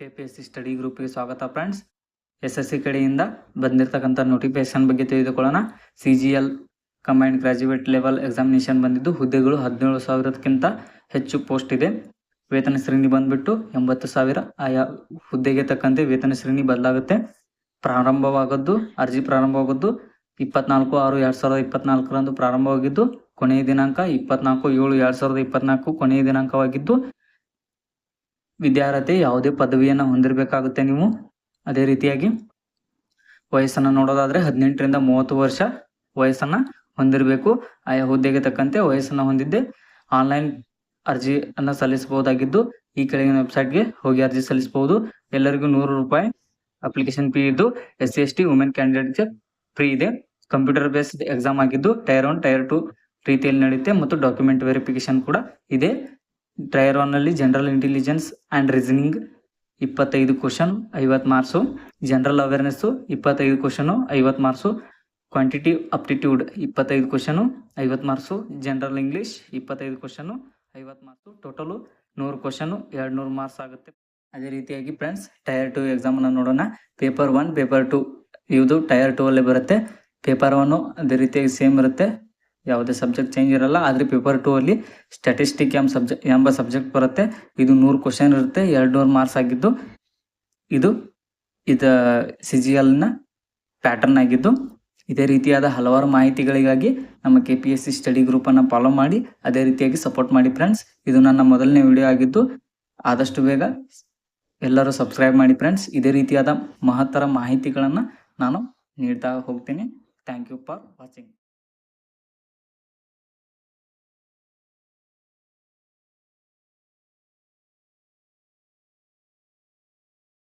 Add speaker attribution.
Speaker 1: K P S C study ಗ್ರೂಪ್ಗೆ ಸ್ವಾಗತ friends. S S C ಕಡೆಯಿಂದ ಬಂದಿರತಕ್ಕಂಥ ನೋಟಿಫಿಕೇಶನ್ ಬಗ್ಗೆ ತಿಳಿದುಕೊಳ್ಳೋಣ. C G L combined graduate level examination ಬಂದಿದ್ದು ಹುದ್ದೆಗಳು ಹದಿನೇಳು ಸಾವಿರಕ್ಕಿಂತ ಹೆಚ್ಚು ಪೋಸ್ಟ್ ಇದೆ. ವೇತನ ಶ್ರೇಣಿ ಬಂದ್ಬಿಟ್ಟು ಎಂಬತ್ತು ಸಾವಿರ. ಆಯಾ ಹುದ್ದೆಗೆ ತಕ್ಕಂತೆ ವೇತನ ಶ್ರೇಣಿ ಬದಲಾಗುತ್ತೆ. ಪ್ರಾರಂಭವಾಗದ್ದು ಅರ್ಜಿ ಪ್ರಾರಂಭವಾಗದ್ದು ಇಪ್ಪತ್ನಾಲ್ಕು ಆರು ಎರಡು ಸಾವಿರದ ಇಪ್ಪತ್ನಾಲ್ಕರಂದು ಪ್ರಾರಂಭವಾಗಿದ್ದು, ಕೊನೆಯ ದಿನಾಂಕ ಇಪ್ಪತ್ನಾಲ್ಕು ಏಳು ಎರಡು ಸಾವಿರದ ಇಪ್ಪತ್ನಾಲ್ಕು ಕೊನೆಯ ದಿನಾಂಕವಾಗಿದ್ದು ವಿದ್ಯಾರ್ಹತೆ ಯಾವುದೇ ಪದವಿಯನ್ನು ಹೊಂದಿರಬೇಕಾಗುತ್ತೆ ನೀವು. ಅದೇ ರೀತಿಯಾಗಿ ವಯಸ್ಸನ್ನು ನೋಡೋದಾದರೆ ಹದಿನೆಂಟರಿಂದ ಮೂವತ್ತು ವರ್ಷ ವಯಸ್ಸನ್ನು ಹೊಂದಿರಬೇಕು. ಆಯಾ ಹುದ್ದೆಗೆ ತಕ್ಕಂತೆ ವಯಸ್ಸನ್ನು ಹೊಂದಿದ್ದೆ. ಆನ್ಲೈನ್ ಅರ್ಜಿಯನ್ನು ಸಲ್ಲಿಸಬಹುದಾಗಿದ್ದು, ಈ ಕೆಳಗಿನ ವೆಬ್ಸೈಟ್ಗೆ ಹೋಗಿ ಅರ್ಜಿ ಸಲ್ಲಿಸಬಹುದು. ಎಲ್ಲರಿಗೂ ನೂರು ರೂಪಾಯಿ ಅಪ್ಲಿಕೇಶನ್ ಫೀ ಇದ್ದು, S C, S T women ಕ್ಯಾಂಡಿಡೇಟ್ಗೆ free ಇದೆ. ಕಂಪ್ಯೂಟರ್ ಬೇಸ್ಡ್ ಎಕ್ಸಾಮ್ ಆಗಿದ್ದು, ಟೈರ್ ಒನ್, ಟೈರ್ ಟು ರೀತಿಯಲ್ಲಿ ನಡೆಯುತ್ತೆ ಮತ್ತು ಡಾಕ್ಯುಮೆಂಟ್ ವೆರಿಫಿಕೇಶನ್ ಕೂಡ ಇದೆ. ಟೈರ್ ಒನ್ನಲ್ಲಿ ಜನರಲ್ ಇಂಟೆಲಿಜೆನ್ಸ್ ಆ್ಯಂಡ್ ರೀಸನಿಂಗ್ ಇಪ್ಪತ್ತೈದು ಕ್ವಶನ್ ಐವತ್ತು ಮಾರ್ಕ್ಸು ಜನರಲ್ ಅವೇರ್ನೆಸ್ಸು ಇಪ್ಪತ್ತೈದು ಕ್ವಶನು ಐವತ್ತು ಮಾರ್ಕ್ಸು ಕ್ವಾಂಟಿಟಿ ಅಪ್ಟಿಟ್ಯೂಡ್ ಇಪ್ಪತ್ತೈದು ಕ್ವಶನು ಐವತ್ತು ಮಾರ್ಕ್ಸು ಜನರಲ್ ಇಂಗ್ಲೀಷ್ ಇಪ್ಪತ್ತೈದು ಕ್ವಶನು ಐವತ್ತು ಮಾರ್ಕ್ಸು ಟೋಟಲು ನೂರು ಕ್ವಶನು ಎರಡು ನೂರು ಮಾರ್ಕ್ಸ್ ಆಗುತ್ತೆ. ಅದೇ ರೀತಿಯಾಗಿ ಫ್ರೆಂಡ್ಸ್ ಟೈರ್ ಟು ಎಕ್ಸಾಮನ್ನು ನೋಡೋಣ. ಪೇಪರ್ ಒನ್ ಪೇಪರ್ ಟು ಇದು ಟಯರ್ ಟೂ ಅಲ್ಲೇ ಬರುತ್ತೆ. ಪೇಪರ್ ಒನ್ನು ಅದೇ ರೀತಿಯಾಗಿ ಸೇಮ್ ಇರುತ್ತೆ. ಯಾವುದೇ ಸಬ್ಜೆಕ್ಟ್ ಚೇಂಜ್ ಇರಲ್ಲ, ಆದರೆ ಪೇಪರ್ ಟೂ ಅಲ್ಲಿ ಸ್ಟ್ಯಾಟಿಸ್ಟಿಕ್ ಎಂಬ ಸಬ್ಜೆಕ್ಟ್ ಎಂಬ ಸಬ್ಜೆಕ್ಟ್ ಬರುತ್ತೆ. ಇದು ನೂರು ಕ್ವಶನ್ ಇರುತ್ತೆ ಎರಡು ನೂರು ಮಾರ್ಕ್ಸ್ ಆಗಿದ್ದು, ಇದು ಇದು ಸಿ ಜಿ ಎಲ್ನ ಪ್ಯಾಟರ್ನ್ ಆಗಿದ್ದು, ಇದೇ ರೀತಿಯಾದ ಹಲವಾರು ಮಾಹಿತಿಗಳಿಗಾಗಿ ನಮ್ಮ K P S C study ಗ್ರೂಪನ್ನು follow ಮಾಡಿ, ಅದೇ ರೀತಿಯಾಗಿ ಸಪೋರ್ಟ್ ಮಾಡಿ ಫ್ರೆಂಡ್ಸ್ ಇದು ನನ್ನ ಮೊದಲನೇ ವಿಡಿಯೋ ಆಗಿದ್ದು, ಆದಷ್ಟು ಬೇಗ ಎಲ್ಲರೂ ಸಬ್ಸ್ಕ್ರೈಬ್ ಮಾಡಿ ಫ್ರೆಂಡ್ಸ್ ಇದೇ ರೀತಿಯಾದ ಮಹತ್ತರ ಮಾಹಿತಿಗಳನ್ನು ನಾನು ನೀಡ್ತಾ ಹೋಗ್ತೀನಿ. Thank you for watching